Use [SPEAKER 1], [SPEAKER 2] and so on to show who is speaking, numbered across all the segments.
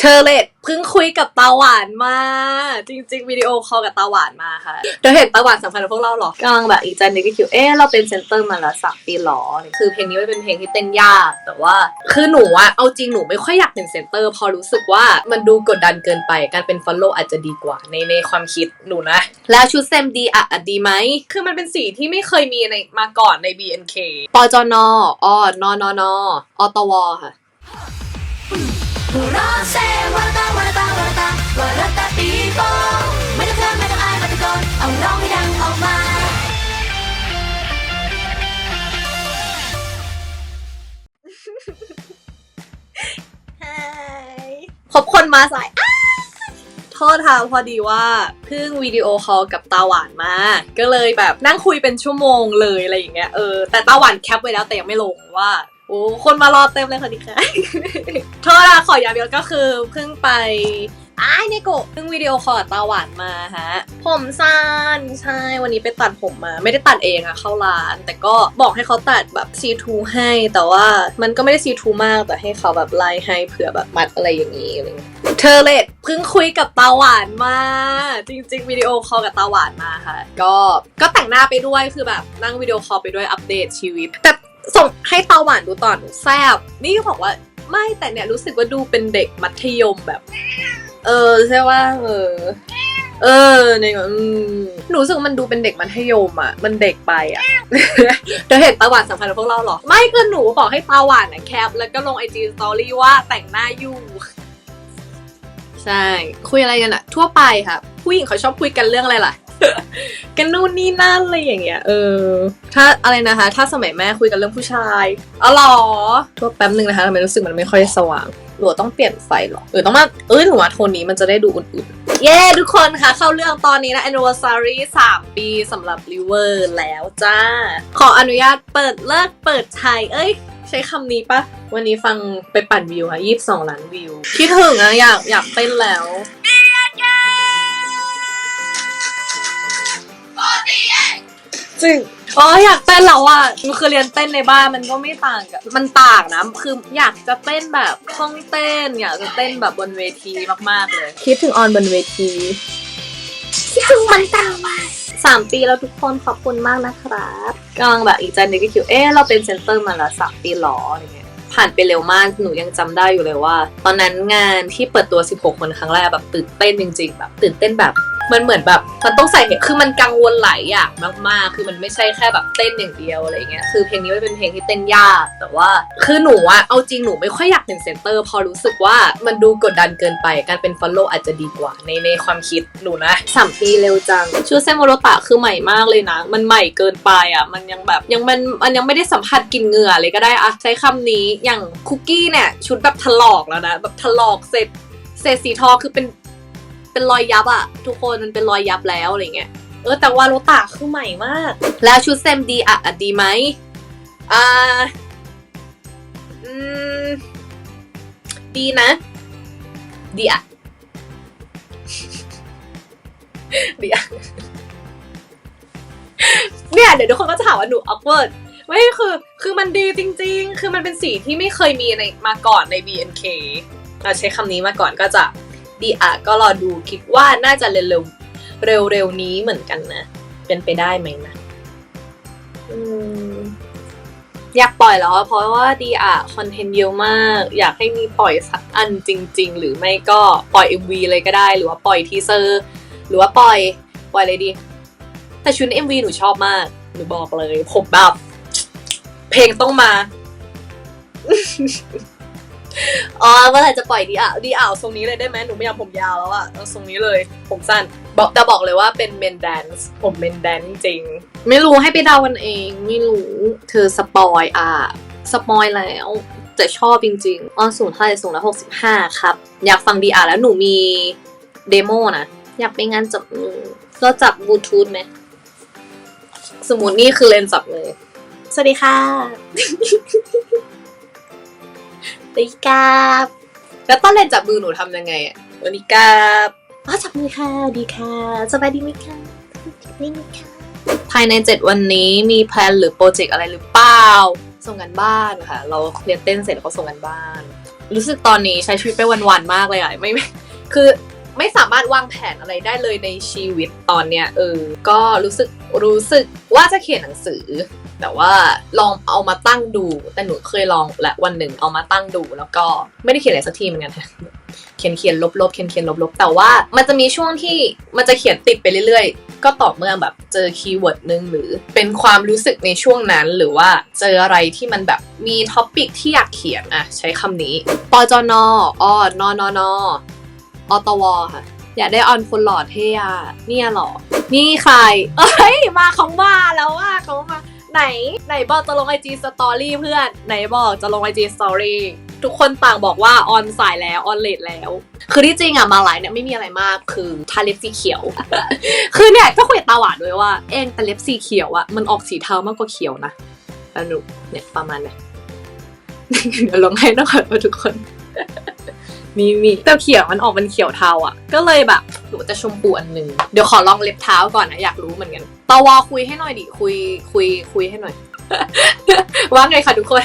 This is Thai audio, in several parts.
[SPEAKER 1] เธอเลดเพิ่งคุยกับตาหวานมา จริง ๆ วิดีโอคอลกับตาหวานมาค่ะเธอเห็นตาหวานสัมพันธ์กับพวกเราเหรอกำลังแบบอีกใจนึงก็คิดเอ๊ะเราเป็นเซนเตอร์มาแล้วสักปีหรอ คือเพลงนี้มันเป็นเพลงที่เต้นยาก แต่ว่า คือหนูอะเอาจริงหนูไม่ค่อยอยากเป็นเซนเตอร์ พอรู้สึกว่ามันดูกดดันเกินไป การเป็นฟอลโล่อาจจะดีกว่าในในความคิดหนูนะ แล้วชุดเซมดีอะอะดีไหมคือมันเป็นสีที่ไม่เคยมีในมาก่อนใน BNK ปจนออนอนอนอตวค่ะ
[SPEAKER 2] ร้องเซวันละตาวันละตาวันละตาวันละตาปีโป้ไม่ต้องเขินไม่ต้องอายมาตะโกนเอาร้องให้ดังออกมา
[SPEAKER 1] คบคนมาสายอ้ายโทษทางพอดีว่าเพิ่งวิดีโอคอลกับตาหวานมา ก็เลยแบบนั่งคุยเป็นชั่วโมงเลยอะไรอย่างเงี้ยเออแต่ตาหวานแคปไว้แล้วแต่ยังไม่ลงว่า โอ้คนมารอเต็มเลยค่ะดิค่ะโทษนะขออย่างเดียวก็คือเพิ่งไปอ้ายเนโกะเพิ่งวิดีโอคอลตาหวานมาฮะ ผมสั้นใช่วันนี้ไปตัดผมมา ไม่ได้ตัดเองอะเข้าร้าน แต่ก็บอกให้เขาตัดแบบ C2 ให้ แต่ว่ามันก็ไม่ได้ C2 มากแต่ให้เขาแบบไล่ให้เผื่อแบบมัดอะไรอย่างนี้อะไรเงี้ยเธอเลดเพิ่งคุยกับตาหวานมา จริง ๆ วิดีโอคอลกับตาหวานมาค่ะ ก็ก็แต่งหน้าไปด้วยคือแบบนั่งวิดีโอคอลไปด้วยอัปเดตชีวิต แต่ ส่งให้ตาหวานดูตอนแซบนี่ก็บอกว่าไม่แต่เนี่ยรู้สึกว่าดูเป็นเด็กมัธยมแบบ เออใช่ว่าเออ เออเนี่ยอืมหนูรู้สึกมันดูเป็นเด็กมัธยมอะ มันเด็กไปอะเธอเห็นตาหวานสัมพันธ์กับพวกเราเหรอ ไม่ก็หนูบอกให้ตาหวานนะแคป แล้วก็ลงไอจีสตอรี่ว่าแต่งหน้าอยู่ใช่ คุยอะไรกันอะทั่วไปค่ะ ผู้หญิงเขาชอบคุยกันเรื่องอะไรล่ะ กันนู่นนี่นั่นอะไรอย่างเงี้ยเออ ถ้าอะไรนะคะ ถ้าสมัยแม่คุยกันเรื่องผู้ชายอ๋อหรอทัวแป๊บนึงนะคะทำไมรู้สึกมันไม่ค่อยสว่างหรือต้องเปลี่ยนไฟหรอเออต้องมาเอ้ยหนูว่าโทนนี้มันจะได้ดูอุ่นๆ เย้ ทุกคนค่ะเข้าเรื่องตอนนี้นะ anniversary 3 ปีสำหรับ River แล้วจ้า ขออนุญาตเปิดเลิกเปิดใช้เอ้ย ใช้คำนี้ปะ วันนี้ฟังไปปั่นวิวค่ะ 22 ล้านวิว คิดถึงอะอยากอยากเต้นแล้ว จริงอ๋ออยากเต้นแล้วอะมันคือเรียนเต้นในบ้านมันก็ไม่ต่างกับมันต่างนะคืออยากจะเต้นแบบห้องเต้นอยากจะเต้นแบบบนเวทีมากๆเลย คิดถึงออนบนเวที
[SPEAKER 2] คิดถึงมันตามมา
[SPEAKER 1] สามปีแล้วทุกคนขอบคุณมากนะครับกำลังแบบอีกใจหนึงก็คิดเอ๊ะเราเป็นเซนเตอร์มาแล้วสามปีหรออะไรเงี้ยผ่านไปเร็วมากหนูยังจำได้อยู่เลยว่า ตอนนั้นงานที่เปิดตัว 16 คนครั้งแรกแบบตื่นเต้นจริง ๆ แบบตื่นเต้นแบบ มันเหมือนแบบมันต้องใส่เหตุคือมันกังวลหลายอย่างมากๆ คือมันไม่ใช่แค่แบบเต้นอย่างเดียวอะไรเงี้ย คือเพลงนี้มันเป็นเพลงที่เต้นยาก แต่ว่า คือหนูอะเอาจริงหนูไม่ค่อยอยากเป็นเซนเตอร์ พอรู้สึกว่ามันดูกดดันเกินไป การเป็นฟอลโล่อาจจะดีกว่าในในความคิดหนูนะสามปีเร็วจังชูเซโมโรตะคือใหม่มากเลยนะ มันใหม่เกินไปอะมันยังแบบยังมันมันยังไม่ได้สัมผัสกลินเหงื่อเลยก็ได้อะใช้คำนี้อย่างคุกกี้เนี่ยชุดแบบถลอกแล้วนะแบบถลอกเสร็จเศษสีทองคือเป็น เป็นรอยยับอะทุกคนมันเป็นรอยยับแล้วอะไรเงี้ยเออแต่ว่าโรตาคือใหม่มาก แล้วชุดเซมดีอะดีไหมอ่าอืมดีนะ ดีอะดีอะเนี่ยเดี๋ยวทุกคนก็จะถามว่าหนู awkward ไม่คือ คือมันดีจริง ๆ คือมันเป็นสีที่ไม่เคยมีในมาก่อนใน BNK เราใช้คำนี้มาก่อนก็จะ ดีอะก็รอดูคิดว่าน่าจะเร็วๆเร็วๆนี้เหมือนกันนะ เป็นไปได้ไหมนะอยากปล่อยแล้วอเพราะว่าดีอะคอนเทนต์เยอะมาก อยากให้มีปล่อยสักอันจริง ๆ หรือไม่ก็ปล่อย MV เลยก็ได้ หรือว่าปล่อยทีเซอร์หรือว่าปล่อยปล่อยเลยดี แต่ชุด MV หนูชอบมากหนูบอกเลยผมแบบเพลงต้องมา อ๋อเมื่อไหร่จะปล่อยดีอะดีอ่าวทรงนี้เลยได้ไหมหนูไม่อยากผมยาวแล้วอะเอาทรงนี้เลยผมสั้นบอกแต่บอกเลยว่าเป็นเมนแดนซ์ผมเมนแดนซ์จริง ไม่รู้ให้ไปเดากันเองไม่รู้เธอสปอยอะสปอยแล้วแต่ชอบจริงๆออนสูงเท่าไหร่สูงแล้วหกสิบห้าครับ อยากฟังดีอะแล้วหนูมีเดโมนะอยากไปงานจับมือเราจับบลูทูธไหมสมมตินี่คือเลนจับมือสวัสดีค่ะ วัสดีครับแล้วตอนเล่นจับมือหนูทำยังไงอะสวัสดีครับอ๋อจับมือค่ะดีค่ะสบายดีไหมคะดีไหมคะภายใน 7 วันนี้มีแพลนหรือโปรเจกต์อะไรหรือเปล่า ส่งกันบ้านค่ะ เราเรียนเต้นเสร็จแล้วก็ส่งกันบ้าน รู้สึกตอนนี้ใช้ชีวิตไปวันๆมากเลยอะไม่ไม่คือไม่สามารถวางแผนอะไรได้เลยในชีวิตตอนเนี้ยเออ ก็รู้สึก รู้สึกว่าจะเขียนหนังสือ แต่ว่าลองเอามาตั้งดู แต่หนูเคยลองและวันหนึ่งเอามาตั้งดู แล้วก็ไม่ได้เขียนอะไรสักทีเหมือนกันเขียนเขียนลบลบเขียนเขียนลบลบแต่ว่ามันจะมีช่วงที่มันจะเขียนติดไปเรื่อยๆ ก็ต่อเมื่อแบบเจอคีย์เวิร์ดนึงหรือเป็นความรู้สึกในช่วงนั้นหรือว่าเจออะไรที่มันแบบมีท็อปิกที่อยากเขียนอะใช้คำนี้ปจนออนอนนอตวค่ะ อยากได้ออนคนหล่อเท่อะเนี่ยหรอ นี่ใคร เอ้ย มาเขามาแล้วว่าเขามา ไหน ไหนบอกจะลงไอจีสตอรี่เพื่อน ไหนบอกจะลงไอจีสตอรี่ทุกคนต่างบอกว่าออนสายแล้วออนเลทแล้ว คือที่จริงอะมาไลน์เนี่ยไม่มีอะไรมากคือทาเล็บสีเขียว คือเนี่ยก็คุยกับตาหวานด้วยว่า เองแต่เล็บสีเขียวอะมันออกสีเทามากกว่าเขียวนะแล้วหนูเนี่ยประมาณเนี่ยเดี๋ยวลงให้นะคะทุกคน มีมีแต่เขียวมันออกเป็นเขียวเทาอะ ก็เลยแบบหรือว่จะชมพูอันหนึ่งเดี๋ยวขอลองเล็บเท้าก่อนนะอยากรู้เหมือนกันตาวอคุยให้หน่อยดิคุยคุยคุยให้หน่อย ว่าไงคะทุกคน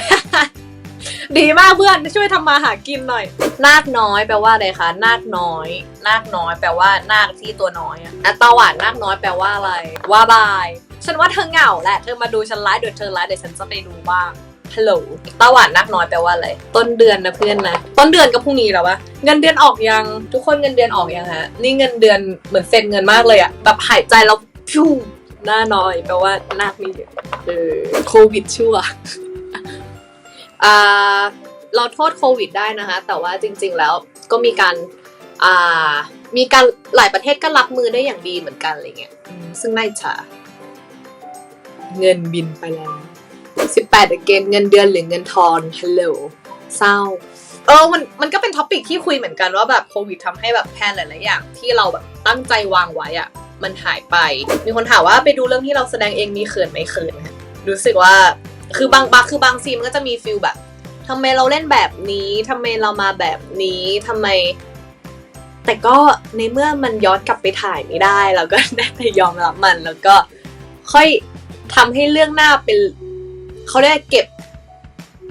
[SPEAKER 1] ดีมากเพื่อนช่วยทำมาหากินหน่อย นาคน้อยแปลว่าอะไรคะนาคน้อย นาคน้อยแปลว่านาคที่ตัวน้อยอะอะตาหวานนาคน้อยแปลว่าอะไร ว่าบายฉันว่าเธอเหงาแหละเธอมาดูฉันไลฟ์เดี๋ยวเธอไลฟ์เดี๋ยวฉันจะไปดูบ้าง ฮัลโหลตาวานนักน้อยแปลว่าอะไร ต้นเดือนนะเพื่อนนะ ต้นเดือนก็พรุ่งนี้แล้ววะ เงินเดือนออกยัง ทุกคนเงินเดือนออกยังฮะ นี่เงินเดือนเหมือนเซ็นเงินมากเลยอะแบบหายใจแล้วพิวหน้าน้อยแปลว่านาคมีเยอะเออโควิดชั่วอ่าเราโทษโควิดได้นะคะ แต่ว่าจริง ๆ แล้วก็มีการอ่ามีการหลายประเทศก็รับมือได้อย่างดีเหมือนกันอะไรเงี้ย ซึ่งน่าอิจฉาเงินบินไปแล้ว สิบแปดเกนเงินเดือนหรือเงินทอนฮัลโหลเศร้าเออมันมันก็เป็นท็อปิกที่คุยเหมือนกันว่าแบบโควิดทำให้แบบแพลนหลายๆอย่าง ที่เราแบบตั้งใจวางไว้อะมันหายไป มีคนถามว่าไปดูเรื่องที่เราแสดงเองมีเขินไหมเขินฮะรู้สึกว่าคือบางบางคือบางซีมันก็จะมีฟิลแบบทำไมเราเล่นแบบนี้ทำไมเรามาแบบนี้ทำไม แต่ก็ในเมื่อมันย้อนกลับไปถ่ายไม่ได้เราก็ได้แต่ยอมรับมันแล้วก็ค่อยทำให้เรื่องหน้าเป็น เขาเรียกเก็บ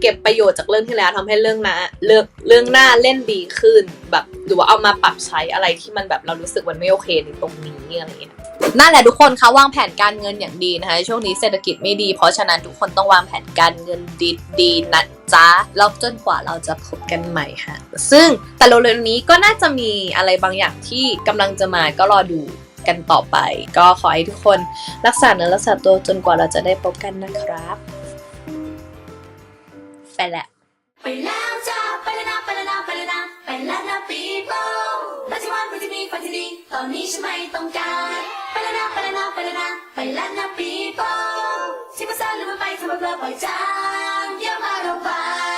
[SPEAKER 1] เก็บประโยชน์จากเรื่องที่แล้วทำให้เรื่องหน้าเรื่องเรื่องหน้าเล่นดีขึ้นแบบหรือว่าเอามาปรับใช้อะไรที่มันแบบเรารู้สึกมันไม่โอเคในตรงนี้อะไรเงี้ยนั่นแหละทุกคนคะวางแผนการเงินอย่างดีนะคะช่วงนี้เศรษฐกิจไม่ดี เพราะฉะนั้นทุกคนต้องวางแผนการเงินดีดีๆนะจ๊ะแล้วจนกว่าเราจะพบกันใหม่ค่ะ ซึ่งแต่เร็วๆนี้ก็น่าจะมีอะไรบางอย่างที่กำลังจะมาก็รอดูกันต่อไป ก็ขอให้ทุกคนรักษาเนื้อรักษาตัวจนกว่าเราจะได้พบกันนะครับ ไปแหละ
[SPEAKER 2] ไปแล้วจ้าไปแล้วนะไปแล้วนะไปแล้วนะไปแล้วนะปีโป้ปัจจุบันปัจจุบันปัจจุบันตอนนี้ฉันไม่ต้องการไปแล้วนะไปแล้วนะไปแล้วนะไปแล้วนะปีโป้ที่มาสร้างหรือมันไปทำมาเพลอปล่อยจางอย่ามาระบาย